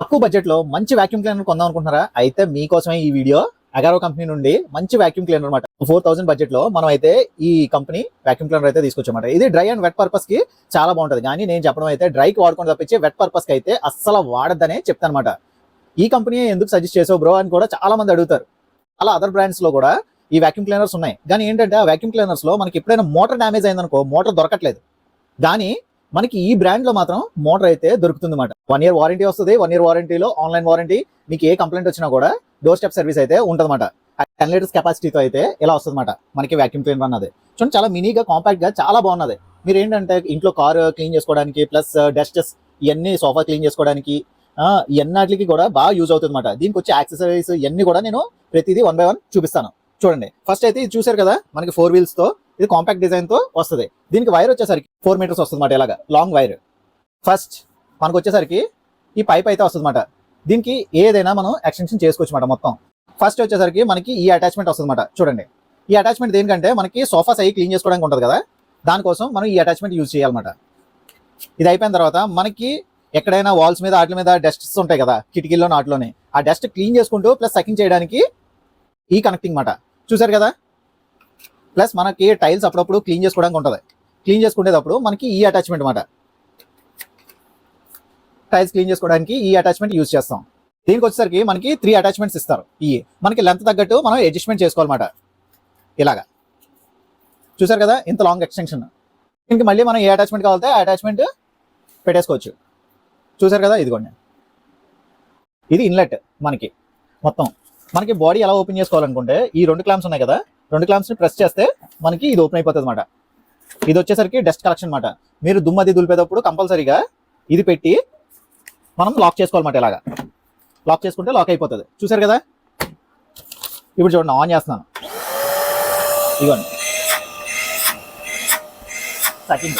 తక్కువ బడ్జెట్లో మంచి వాక్యూమ్ క్లీనర్ కొందాం అనుకుంటున్నారా? అయితే మీకోసమే ఈ వీడియో అగారో కంపెనీ నుండి మంచి వాక్యూమ్ క్లీనర్ అనమాట ఫోర్ థౌసండ్ బడ్జెట్లో మనం అయితే ఈ కంపెనీ వాక్యూమ్ క్లీనర్ అయితే తీసుకొచ్చామాట ఇది డ్రై అండ్ వెట్ పర్పస్కి చాలా బాగుంటుంది. కానీ నేను చెప్పడం అయితే డ్రై కి వాడుకొని తప్పించి వెట్ పర్పస్కి అయితే అస్సలు వాడద్దనే చెప్తాను అనమాట ఈ కంపెనీ ఎందుకు సజెస్ట్ చేసావు బ్రో అని కూడా చాలా మంది అడుగుతారు. అలా అదర్ బ్రాండ్స్లో కూడా ఈ వాక్యూమ్ క్లీనర్స్ ఉన్నాయి. కానీ ఏంటంటే ఆ వాక్యూమ్ క్లీనర్స్లో మనకి ఎప్పుడైనా మోటార్ డ్యామేజ్ అయిందనుకో మోటార్ దొరకట్లేదు. కానీ మనకి ఈ బ్రాండ్లో మాత్రం మోటార్ అయితే దొరుకుతుంది అనమాట వన్ ఇయర్ వారంటీ వస్తుంది వన్ ఇయర్ వారంటీలో ఆన్లైన్ వారంటీ మీకు ఏ కంప్లైంట్ వచ్చినా కూడా డోర్ స్టెప్ సర్వీస్ అయితే ఉంటుందన్నమాట. టెన్ లీటర్స్ కెపాసిటీతో అయితే ఇలా వస్తుంది మనకి వాక్యూమ్ క్లీనర్ అన్నది. చూడండి చాలా మినీగా కాంపాక్ట్గా చాలా బాగున్నది. మీరు ఏంటంటే ఇంట్లో కార్ క్లీన్ చేసుకోవడానికి ప్లస్ డస్టెస్ uh, ఇవన్నీ సోఫా క్లీన్ చేసుకోవడానికి ఆ, ఇవన్నిటికి కూడా బాగా యూజ్ అవుతుంది అనమాట దీనికి వచ్చే యాక్సెసరీస్ ఇవన్నీ కూడా నేను ప్రతిదీ వన్ బై వన్ చూపిస్తాను. చూడండి ఫస్ట్ అయితే ఇది చూసారు కదా మనకి ఫోర్ వీల్స్తో ఇది కాంపాక్ట్ డిజైన్తో వస్తుంది. దీనికి వైర్ వచ్చేసరికి ఫోర్ మీటర్స్ వస్తుంది అనమాట ఇలాగా. లాంగ్ వైర్ ఫస్ట్ మనకు వచ్చేసరికి ఈ పైప్ అయితే వస్తుంది అనమాట దీనికి ఏదైనా మనం ఎక్స్టెన్షన్ చేసుకోవచ్చు అనమాట మొత్తం. ఫస్ట్ వచ్చేసరికి మనకి ఈ అటాచ్మెంట్ వస్తుంది అనమాట చూడండి. ఈ అటాచ్మెంట్ దేనికంటే మనకి సోఫాస్ అవి క్లీన్ చేసుకోవడానికి ఉంటుంది కదా? దానికోసం మనం ఈ అటాచ్మెంట్ యూజ్ చేయాలన్నమాట. ఇది అయిపోయిన తర్వాత మనకి ఎక్కడైనా వాల్స్ మీద వాటి మీద డస్ట్స్ ఉంటాయి కదా? కిటికీల్లో నాటిలోనే. ఆ డస్ట్ క్లీన్ చేసుకుంటూ ప్లస్ సకింగ్ చేయడానికి ఈ కనెక్టింగ్ మాట చూసారు కదా? ప్లస్ మనకి టైల్స్ అప్పుడప్పుడు క్లీన్ చేసుకోవడానికి ఉంటుంది. క్లీన్ చేసుకునేటప్పుడు మనకి ఈ అటాచ్మెంట్ మాట. టైల్స్ క్లీన్ చేసుకోవడానికి ఈ అటాచ్మెంట్ యూజ్ చేస్తాం. దీనికి వచ్చేసరికి మనకి త్రీ అటాచ్మెంట్స్ ఇస్తారు. ఈ మనకి లెంత్ తగ్గట్టు మనం అడ్జస్ట్మెంట్ చేసుకోవాలన్నమాట. ఇలాగా. చూసారు కదా? ఇంత లాంగ్ ఎక్స్టెన్షన్ దీనికి మళ్ళీ మనం ఏ అటాచ్మెంట్ కావాలంటే ఆ అటాచ్మెంట్ పెట్టేసుకోవచ్చు. చూసారు కదా? ఇదిగోండి. ఇది ఇన్లెట్ మనకి. మొత్తం. మనకి బాడీ ఎలా ఓపెన్ చేసుకోవాలనుకుంటే ఈ రెండు క్లాంప్స్ ఉన్నాయి కదా? రెండు క్లాంప్స్ని ప్రెస్ చేస్తే మనకి ఇది ఓపెన్ అయిపోతుంది అనమాట ఇది వచ్చేసరికి డస్ట్ కలెక్షన్ అనమాట మీరు దుమ్మది దులిపేటప్పుడు కంపల్సరీగా ఇది పెట్టి మనం లాక్ చేసుకోవాలన్నమాట ఇలాగా. లాక్ చేసుకుంటే లాక్ అయిపోతుంది. చూసారు కదా? ఇప్పుడు చూడండి ఆన్ చేస్తున్నాను. ఇవ్వండి సెకండ్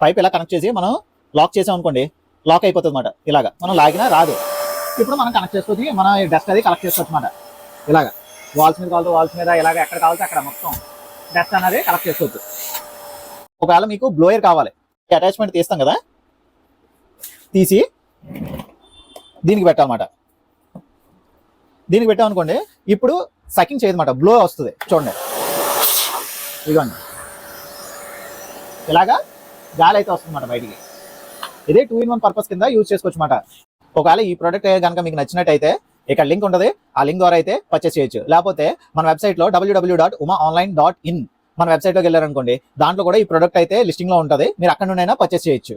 పైప్ ఇలా కనెక్ట్ చేసి మనం లాక్ చేసాం అనుకోండి లాక్ అయిపోతుంది అనమాట ఇలాగా. మనం లాగినా రాదు. ఇప్పుడు మనం కనెక్ట్ చేసుకోవచ్చు మన డస్ట్ అది కలెక్ట్ చేసుకోవచ్చు అనమాట ఇలాగా. వాల్స్ మీద కావాలంటే వాల్స్ మీద ఇలాగ ఎక్కడ కావాలంటే అక్కడ మొత్తం డస్ట్ అనేది కలెక్ట్ చేసుకోవచ్చు. ఒకవేళ మీకు బ్లోయర్ కావాలి అటాచ్మెంట్ తీస్తాం కదా? తీసి దీనికి పెట్టాలన్నమాట. దీనికి పెట్టామనుకోండి ఇప్పుడు సకింగ్ చేయదన్నమాట. బ్లో వస్తుంది చూడండి. ఇదిగోండి. ఇలాగా గాలి అయితే వస్తుందన్నమాట బయటికి. ఇదే టూ ఇన్ వన్ పర్పస్ కింద యూజ్ చేసుకోవచ్చు అన్నమాట ఒకవేళ ఈ ప్రోడక్ట్ కనుక మీకు నచ్చినట్టయితే ఇక్కడ లింక్ ఉంటుంది. ఆ లింక్ ద్వారా అయితే పర్చేస్ చేయొచ్చు. లేకపోతే మన వెబ్సైట్లో W W dot Uma online dot in మన వెబ్సైట్లోకి వెళ్ళారనుకోండి దాంట్లో కూడా ఈ ప్రోడక్ట్ అయితే లిస్టింగ్లో ఉంటుంది. మీరు అక్కడ నుండి పర్చేస్ చేయొచ్చు.